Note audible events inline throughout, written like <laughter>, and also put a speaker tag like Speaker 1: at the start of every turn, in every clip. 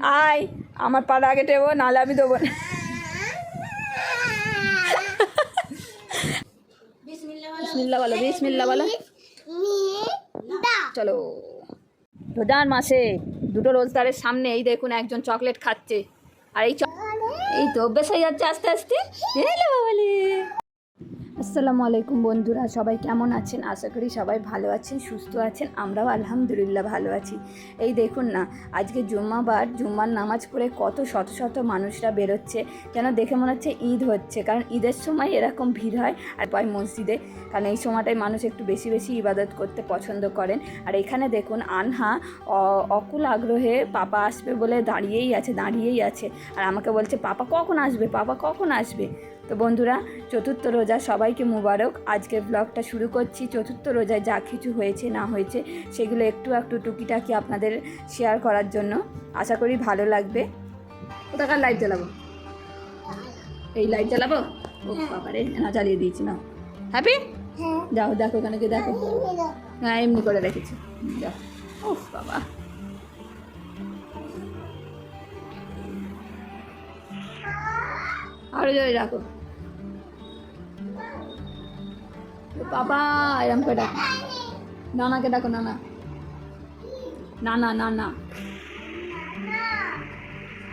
Speaker 1: আয় আমার পাড়া আগে টেবো নাহলে আমি দেবো না। বিসমিল্লা বলো। বিসমিল্লা বলো চলো। রোজার মাসে দুটো রোজদারের সামনে এই দেখুন একজন চকলেট খাচ্ছে। আর এই এই তো অভ্যেস হয়ে যাচ্ছে আস্তে আস্তে। আসসালামু আলাইকুম বন্ধুরা, সবাই কেমন আছেন? আশা করি সবাই ভালো আছেন, সুস্থ আছেন, আমরাও আলহামদুলিল্লাহ ভালো আছি। এই দেখুন না, আজকে জুম্মাবার, জুম্মার নামাজ পড়ে কত শত শত মানুষরা বেরোচ্ছে, যেন দেখে মনে হচ্ছে ঈদ হচ্ছে, কারণ ঈদের সময় এরকম ভিড় হয়, আর পায় মসজিদে, কারণ এই সময়টায় মানুষ একটু বেশি বেশি ইবাদত করতে পছন্দ করেন। আর এখানে দেখুন, আনহা অকুল আগ্রহে পাপা আসবে বলে দাঁড়িয়েই আছে দাঁড়িয়েই আছে, আর আমাকে বলছে, পাপা কখন আসবে? পাপা কখন আসবে? তো বন্ধুরা চতুর্থ রোজা সবাইকে মুবারক। আজকের ব্লগটা শুরু করছি। চতুর্থ রোজায় যা কিছু হয়েছে না হয়েছে সেগুলো একটু একটু টুকিটাকি আপনাদের শেয়ার করার জন্য আশা করি ভালো লাগবে। কোথাকার লাইট জ্বালাবো? এই লাইট জ্বালাবো? ও বাবারে না জ্বালিয়ে দিয়েছি না? হ্যাপি যাও দেখো ওখানে গিয়ে দেখো। হ্যাঁ এমনি করে রেখেছি। যাও। ও বাবা। আরও জোরে রাখো। বাবা, এরম করে ডাকো। নানাকে ডাকো, নানা। না না না না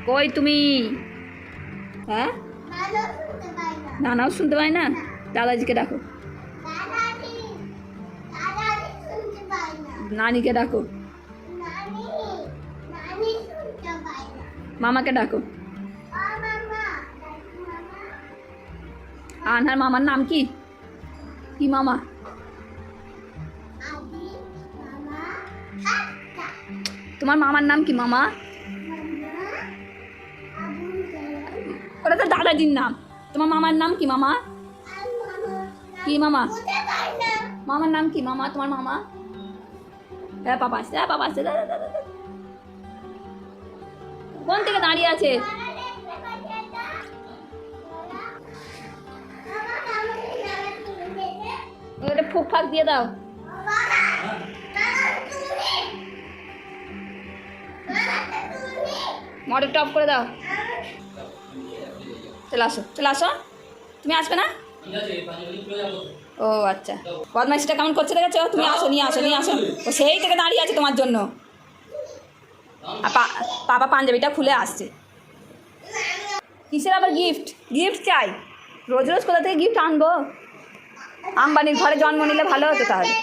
Speaker 1: কই তুমি? হ্যাঁ? নানাও শুনতে পাই না? দাদাজিকে ডাকো। নানিকে ডাকো। মামাকে ডাকো। আনহার মামার নাম কি? কি মামা? তোমার মামার নাম কি মামা? ওটা তো দাদাজির নাম। তোমার মামার নাম কি মামা? কি মামা? মামার নাম কি মামা? তোমার মামা? হ্যাঁ পাপা আসছে হ্যাঁ পাপা আসছে। কোন থেকে দাঁড়িয়ে আছে? ওটা ফুক ফাক দিয়ে দাও। মডেল টপ করে দাও। চলে আসো চলে আসো। তুমি আসবে না? ও আচ্ছা। বদমাইশিটা কেমন করছে দেখেছ তুমি আসো, নিয়ে আসো নিয়ে আসো। ও, সেই থেকে দাঁড়িয়ে আছে তোমার জন্য। পাপা পাঞ্জাবিটা খুলে আসছে। কিসের আবার গিফট গিফট চাই। রোজ রোজ কোথা থেকে গিফট আনব? আম্বানির ঘরে জন্ম নিলে ভালো হতো তাহলে।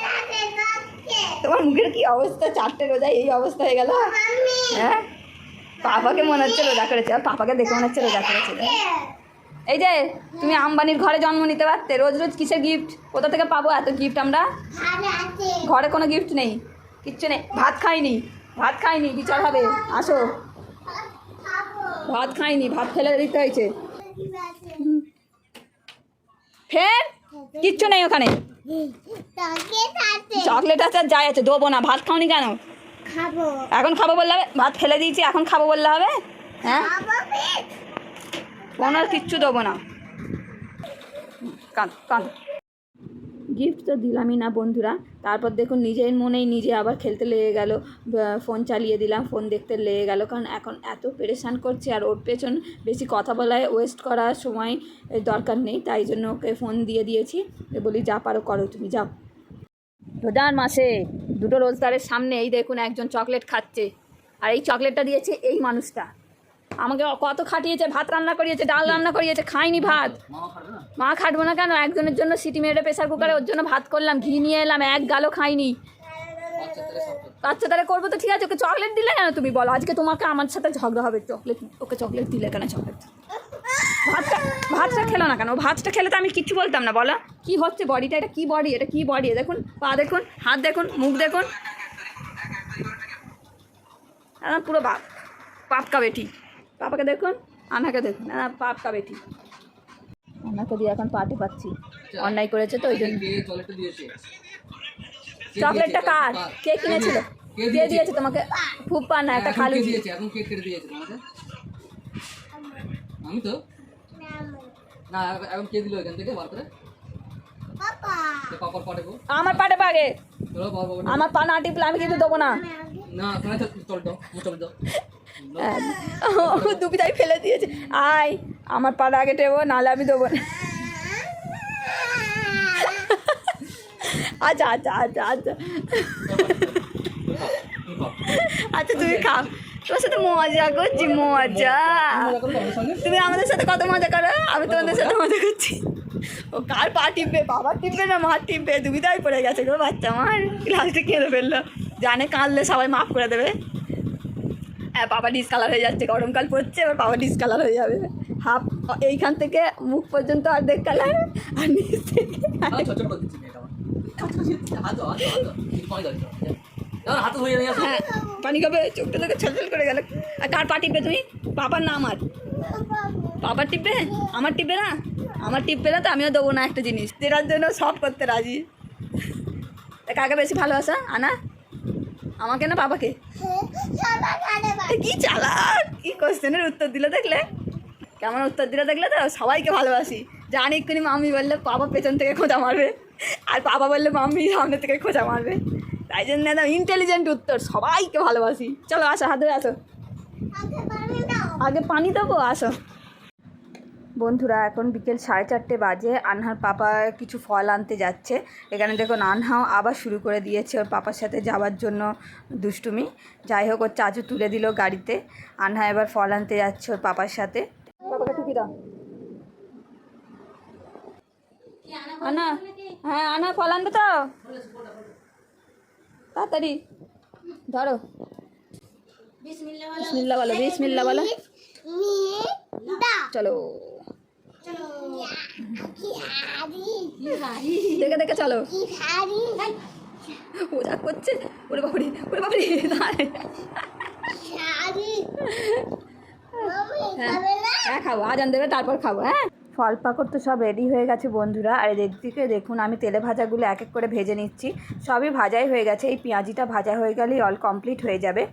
Speaker 1: তোমার মুখের কি অবস্থা? চারটে রোজায় এই অবস্থা হয়ে গেল? হ্যাঁ? পাপাকে মনে হচ্ছে রোজা করেছে। আর পাপাকে দেখে মনে হচ্ছে রোজা করেছে। এই যে তুমি আম্বানির ঘরে জন্ম নিতে পারতে। রোজ রোজ কিসের গিফট কোথা থেকে পাবো এত গিফট আমরা? ঘরে কোনো গিফট নেই। কিচ্ছু নেই। ভাত খাইনি। ভাত খাইনি। বিচার হবে? আসো। ভাত খাইনি। ভাত ফেলে দিতে হয়েছে। ফের? কিচ্ছু নেই ওখানে। চকলেট আছে। যাই আছে দেবো না ভাত খাওনি কেন? এখন খাব বললে হবে? ভাত ফেলে দিয়েছি এখন খাব বললে হবে? হ্যাঁ?
Speaker 2: ওনার
Speaker 1: কোনো কিচ্ছু দেবো না। কান কান গিফট তো দিলামই না বন্ধুরা। তারপর দেখুন নিজের মনেই নিজে আবার খেলতে লেগে গেল। ফোন চালিয়ে দিলাম ফোন দেখতে লেগে গেল। কারণ এখন এত পেরেশান করছে আর ওর পেছন বেশি কথা বলায় ওয়েস্ট করার সময় দরকার নেই। তাই জন্য ওকে ফোন দিয়ে দিয়েছি। বলি, যা পারো করো, তুমি যাও। রোজার মাসে দুটো রোজদারের সামনে এই দেখুন একজন চকলেট খাচ্ছে। আর এই চকলেটটা দিয়েছে এই মানুষটা। আমাকে কত খাটিয়েছে, ভাত রান্না করিয়েছে, ডাল রান্না করিয়েছে, খাইনি ভাত। মা খাটবো না কেন? একজনের জন্য সিটি মেরে প্রেশার কুকারে ওর জন্য ভাত করলাম, ঘি নিয়ে এলাম, এক গালও খাইনি। বাচ্চা তারা করব তো ঠিক আছে, ওকে চকলেট দিলে কেন তুমি বলো? আজকে তোমাকে আমার সাথে ঝগড়া হবে চকলেট ওকে চকলেট দিলে কেন চকলেট ভাতটা ভাতটা খেলো না কেন? ভাতটা খেলে তো আমি কিচ্ছু বলতাম না, বলো। কি হচ্ছে বডিটা? এটা কি বডি? এটা কি বডি? দেখুন, পা দেখুন, হাত দেখুন, মুখ দেখুন। পুরো বাপ পাপকা বেটি। পাপাকে দেখুন, আনাকে দেখুন। পাপকা বেটি। আনাকে দিয়ে এখন পার্টি পাচ্ছি। অন্যায় করেছে তো ওই জন্য।
Speaker 3: চকলেটটা
Speaker 1: চকলেটটা কার? কে কিনেছিল?
Speaker 3: কে
Speaker 1: কে দিয়েছে তোমাকে। ফুপ্পা না একটা খালু
Speaker 3: দিয়েছে? এখন কেক কেটে দিয়েছে তোমাকে? আমি তো? না এখন কে দিল এখান থেকে? বার করে?
Speaker 1: আমার পাটে পাগে। আমার পা না টিপলে আমি কিন্তু দেবো না।
Speaker 3: দাও
Speaker 1: দুবিটাই ফেলে দিয়েছে। আয়। আমার পাড়া আগে টেবো, নাহলে আমি দেবো না। আচ্ছা আচ্ছা আচ্ছা আচ্ছা। আচ্ছা তুমি খাও। তোমার সাথে মজা করছি, মজা। তুমি আমাদের সাথে কত মজা করো? আমি তোমাদের সাথে মজা করছি। ও কার পা টিপবে? বাবা টিপবে না মা টিপবে? দুবিধাই পড়ে গেছে গো বাচ্চা আমার। লাস্টে কেঁদে ফেলল। জানে কাঁদলে সবাই মাফ করে দেবে। হ্যাঁ বাবা ডিসকালার হয়ে যাচ্ছে, গরমকাল পড়ছে, এবার বাবা ডিসকালার হয়ে যাবে। হাফ এইখান থেকে মুখ পর্যন্ত অর্ধেক কালার আর নিচ থেকে
Speaker 3: পানি
Speaker 1: হ্যাঁ খাবে চোখটা থেকে ছলছল করে গেল। আর কার পা টিপবে তুমি? বাবার না আমার? বাবার টিপবে? আমার টিপবে না? আমার টিপবে না তো আমিও দেবো না একটা জিনিস। যেটার জন্য সব করতে রাজি। তা কাকে বেশি ভালোবাসা আনা। আমাকে না বাবাকে? এ কি চালাক? কি কোশ্চেনের উত্তর দিলে দেখলে? কেমন উত্তর দিলে দেখলে তো সবাইকে ভালোবাসি। জানি এক্ষুনি মাম্মি বললে, বাবা পেছন থেকে খোঁজা মারবে। আর বাবা বললে, মাম্মি সামনে থেকে খোঁজা মারবে। তাই জন্য একদম ইন্টেলিজেন্ট উত্তর, সবাইকে ভালোবাসি। চলো, আসো, হাতে আসো।
Speaker 2: আগে পানি
Speaker 1: আগে পানি দেবো, আসো। বন্ধুরা, এখন বিকেল সাড়ে চারটে বাজে। আনহার পাপা কিছু ফল আনতে যাচ্ছে। এখানে দেখুন, আনহাও আবার শুরু করে দিয়েছে ওর পাপার সাথে যাওয়ার জন্য দুষ্টুমি। যাই হোক, ওর চাচু তুলে দিল গাড়িতে। আনহা এবার ফল আনতে যাচ্ছে ওর পাপার সাথে। পাপাকে আনা হ্যাঁ আনা ফল আনবে তো। তাড়াতাড়ি ধরো। বিসমিল্লা বলো। বিসমিল্লা বলো চলো। দেখে দেখে চলো। যা করছে ওরে বাপরে ওরে দাঁড়ায়। হ্যাঁ। হ্যাঁ খাব। আজান দেবে তারপর খাব হ্যাঁ? ফল পাকড় তো সব রেডি হয়ে গেছে বন্ধুরা। আর এদের দিকে দেখুন, আমি তেলে ভাজাগুলো এক এক করে ভেজে নিচ্ছি। সবই ভাজাই হয়ে গেছে। এই পেঁয়াজিটা ভাজা হয়ে গেলেই অল কমপ্লিট হয়ে যাবে।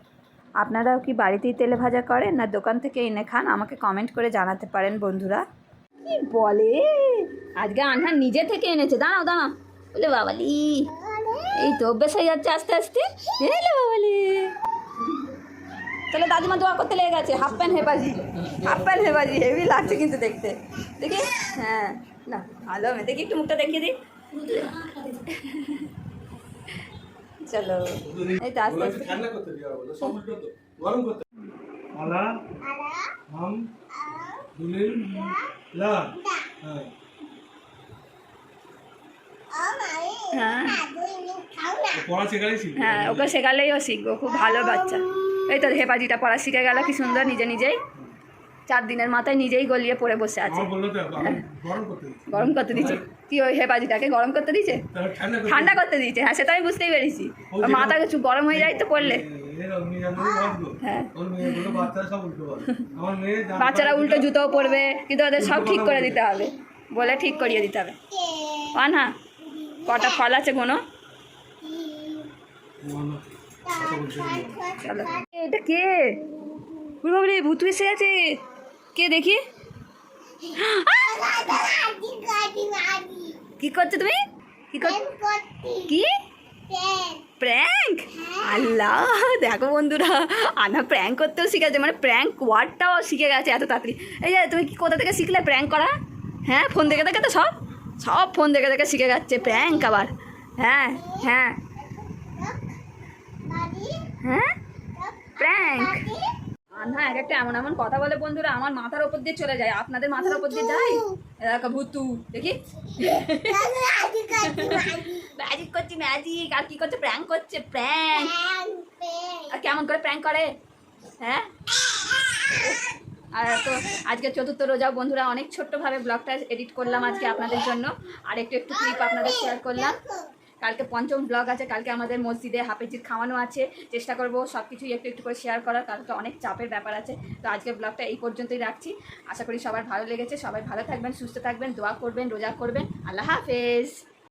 Speaker 1: আপনারাও কি বাড়িতেই তেলে ভাজা করেন না দোকান থেকে এনে খান? আমাকে কমেন্ট করে জানাতে পারেন বন্ধুরা। কি বলে? আজকে আনহা নিজে থেকে এনেছে। দাঁড়াও দাঁড়াও। বলে বাবালি। এই তো, অভ্যেস হয়ে যাচ্ছে আস্তে আস্তে। বাবালি। তাহলে দাদিমা দোয়া করতে লেগে গেছে। হাফ প্যান্ট হেপাজি হাফ প্যান্ট হেপাজি হেভি লাগছে কিন্তু দেখতে। দেখি? হ্যাঁ না ভালো আমি দেখি একটু মুখটা দেখিয়ে দিই। চলো। এই তো আস্তে আস্তে।
Speaker 4: আলা হাম দুলিল লা হ্যাঁ।
Speaker 1: হ্যাঁ। হ্যাঁ ওকে শেখালেই ও শিখব। খুব ভালো বাচ্চা। এই তো হেপাজিটা পড়া শিখে গেল কি সুন্দর নিজে নিজেই। চার দিনের মাথায় নিজেই গলিয়ে পড়ে বসে আছে।
Speaker 4: আমি গরম করতে দিচ্ছি।
Speaker 1: কি ওই হেপাজিটাকে গরম করতে দিচ্ছে?
Speaker 4: ঠান্ডা করতে
Speaker 1: দিচ্ছে। হ্যাঁ সেটা আমি বুঝতেই পেরেছি। মাথা কিছু গরম হয়ে যায় তো পড়লে। হ্যাঁ।
Speaker 4: বাচ্চারা উল্টো
Speaker 1: জুতোও পরবে কিন্তু ওদের সব ঠিক করে দিতে হবে। বলে ঠিক করিয়ে দিতে হবে। হ্যাঁ কটা ফল আছে কোনো। চলো। এটা কে? ওরে বাবরে ভূত এসে গেছে। কে দেখি? কি করছ তুমি? কি কি? প্র্যাঙ্ক? আল্লাহ, দেখো বন্ধুরা, আনা প্র্যাঙ্ক করতেও শিখেছে মানে প্র্যাঙ্ক ওয়ার্ডটাও শিখে গেছে এত তাড়াতাড়ি। এই যে, তুমি কি কোথা থেকে শিখলে প্র্যাঙ্ক করা? হ্যাঁ ফোন দেখে দেখে তো সব। সব ফোন দেখে দেখে শিখে যাচ্ছে প্র্যাঙ্ক আবার। হ্যাঁ হ্যাঁ। হ্যাঁ? প্র্যাঙ্ক আন্না এক একটা এমন এমন কথা বলে বন্ধুরা আমার মাথার ওপর দিয়ে চলে যায়। আপনাদের মাথার ওপর দিয়ে যায়? এরকম ভুতু দেখি? <laughs> ম্যাজিক। করছি ম্যাজিক। আর কি করছে? প্র্যাঙ্ক করছে প্র্যাঙ্ক আর কেমন করে প্র্যাঙ্ক করে? হ্যাঁ? আর তো আজকে চতুর্থ রোজা বন্ধুরা অনেক ছোট্টভাবে ব্লগটা এডিট করলাম আজকে আপনাদের জন্য। আর একটু একটু ক্লিপ আপনাদের শেয়ার করলাম। কালকে পঞ্চম ব্লগ আছে, কালকে আমাদের মসজিদে হাফেজির খাওয়ানো আছে। চেষ্টা করব সব কিছুই একটু একটু করে শেয়ার করার কালকে অনেক চাপের ব্যাপার আছে। তো আজকের ব্লগটা এই পর্যন্তই রাখছি। আশা করি সবার ভালো লেগেছে। সবাই ভালো থাকবেন, সুস্থ থাকবেন, দোয়া করবেন, রোজা করবেন। আল্লাহ হাফেজ।